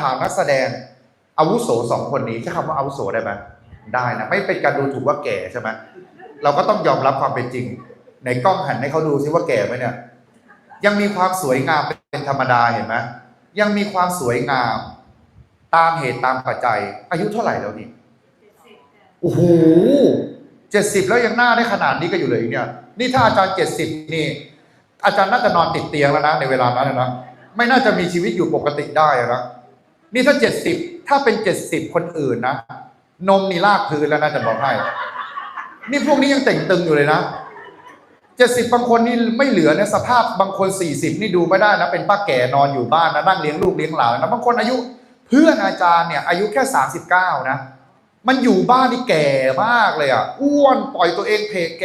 ถามนักแสดงอาวุโสสองคนนี้ใช้คำว่าอาวุโสได้ไหมได้นะไม่เป็นการดูถูกว่าแก่ใช่ไหมเราก็ต้องยอมรับความเป็นจริง ในกล้องหันให้เขาดูซิว่าแก่ไหมเนี่ย ยังมีความสวยงามเป็นธรรมดาเห็นไหมยังมีความสวยงาม ตามเหตุตามปัจจัย อายุเท่าไหร่แล้วนี่โอ้โหเจ็ดสิบแล้วยังหน้าได้ขนาดนี้ก็อยู่เลยเนี่ย นี่ถ้าอาจารย์เจ็ดสิบนี่ อาจารย์น่าจะนอนติดเตียงแล้วนะในเวลานั้นนะไม่น่าจะมีชีวิตอยู่ปกติได้นะ นี่ถ้าเจ็ดสิบถ้าเป็นเจ็ดสิบคนอื่นนะ นมนี่ลากพื้นแล้วนะจะบอกให้ นี่พวกนี้ยังเต่งตึงอยู่เลยนะเจ็ดสิบบางคนนี่ไม่เหลือนะสภาพบางคนสี่สิบนี่ดูไม่ได้นะ เป็นป้าแก่นอนอยู่บ้านนะนั่งเลี้ยงลูกเลี้ยงหลานนะบางคนอายุเพื่อนอาจารย์เนี่ย อายุแค่สามสิบเก้านะมันอยู่บ้านนี่แก่มากเลยอะอ้วนปล่อยตัวเองเพกแก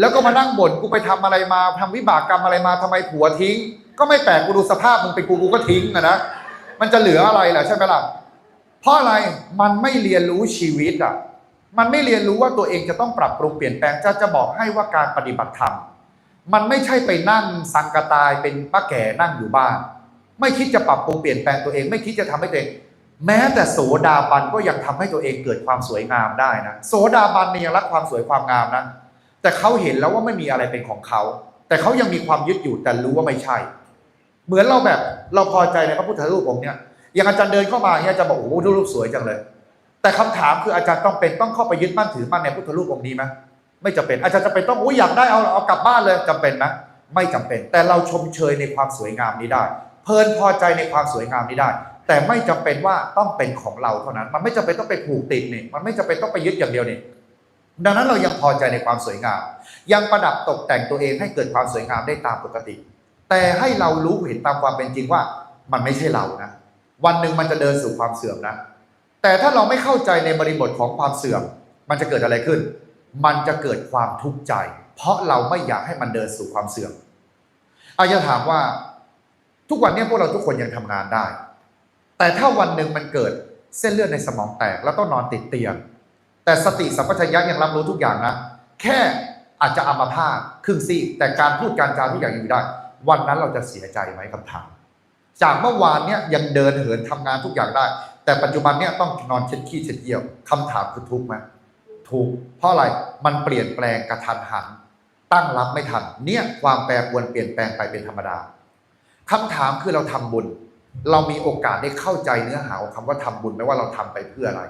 แล้วก็มานั่งบ่นกูไปทำอะไรมาทำวิบากกรรมอะไรมาทำไมผัวทิ้ง ก็ไม่แปลกกูดูสภาพมึงเป็นกูกูก็ทิ้งอะนะ มันจะเหลืออะไรล่ะใช่ไหมล่ะเพราะอะไรมันไม่เรียนรู้ชีวิตอะมันไม่เรียนรู้ว่าตัวเองจะต้องปรับปรุงเปลี่ยนแปลงจะจะบอกให้ว่าการปฏิบัติธรรมมันไม่ใช่ไปนั่งสังกตายเป็นป้าแก่นั่งอยู่บ้าน ไม่คิดจะปรับปรุงเปลี่ยนแปลงตัวเอง ไม่คิดจะทำให้ตัวเอง แม้แต่โสดาบันก็ยังทำให้ตัวเองเกิดความสวยงามได้นะโสดาบันเนี่ยยังรักความสวยความงามนะแต่เขาเห็นแล้วว่าไม่มีอะไรเป็นของเขา แต่เขายังมีความยึดอยู่แต่รู้ว่าไม่ใช่ เหมือนเราแบบเราพอใจในพระพุทธรูปองค์เนี่ยอย่างอาจารย์เดินเข้ามาเนี่ยจารย์บอกโอ้โหรูปสวยจังเลย แต่คำถามคืออาจารย์ต้องเป็นต้องเข้าไปยึดมั่นถือมั่นในพุทธรูปองค์นี้ไหมไม่จำเป็นอาจารย์จะเป็นต้องอุ้ยอยากได้เอาเอากลับบ้านเลยจำเป็นไหมไม่จำเป็น แต่เราชมเชยในความสวยงามนี้ได้ เพลินพอใจในความสวยงามนี้ได้ แต่ไม่จำเป็นว่าต้องเป็นของเราเท่านั้น มันไม่จำเป็นต้องไปผูกติดนี่มันไม่จำเป็นต้องไปยึดอย่างเดียวนี่ดังนั้นเรายังพอใจในความสวยงาม ยังประดับตกแต่งตัวเองให้เกิดความสวยงามได้ตามปกติ แต่ให้เรารู้เห็นตามความเป็นจริงว่ามันไม่ใช่เรานะ วันหนึ่งมันจะเดินสู่ความเสื่อมนะ แต่ถ้าเราไม่เข้าใจในบริบทของความเสื่อม มันจะเกิดอะไรขึ้น มันจะเกิดความทุกข์ใจ เพราะเราไม่อยากให้มันเดินสู่ความเสื่อมอาจะถามว่า ทุกวันนี้พวกเราทุกคนยังทำงานได้ แต่ถ้าวันหนึ่งมันเกิดเส้นเลือดในสมองแตกแล้วต้องนอนติดเตียง แต่สติสัมปชัญญะยังรับรู้ทุกอย่างนะ แค่อาจจะอัมพาตครึ่งซีกแต่การพูดการจาทุกอย่างยังอยู่ได้ วันนั้นเราจะเสียใจไหมคำถาม จากเมื่อวานเนี่ยยังเดินเหินทำงานทุกอย่างได้ แต่ปัจจุบันเนี่ยต้องนอนเช็ดขี้เช็ดเยี่ยวคำถามคือทุกข์ไหมทุกเพราะอะไรมันเปลี่ยนแปลงกระทันหัน ตั้งรับไม่ทัน เนี่ยความแปรปรวนเปลี่ยนแปลงไปเป็นธรรมดาคำถามคือเราทำบุญ เรามีโอกาสได้เข้าใจเนื้อหาของคำว่าทำบุญไหมว่าเราทำไปเพื่ออะไร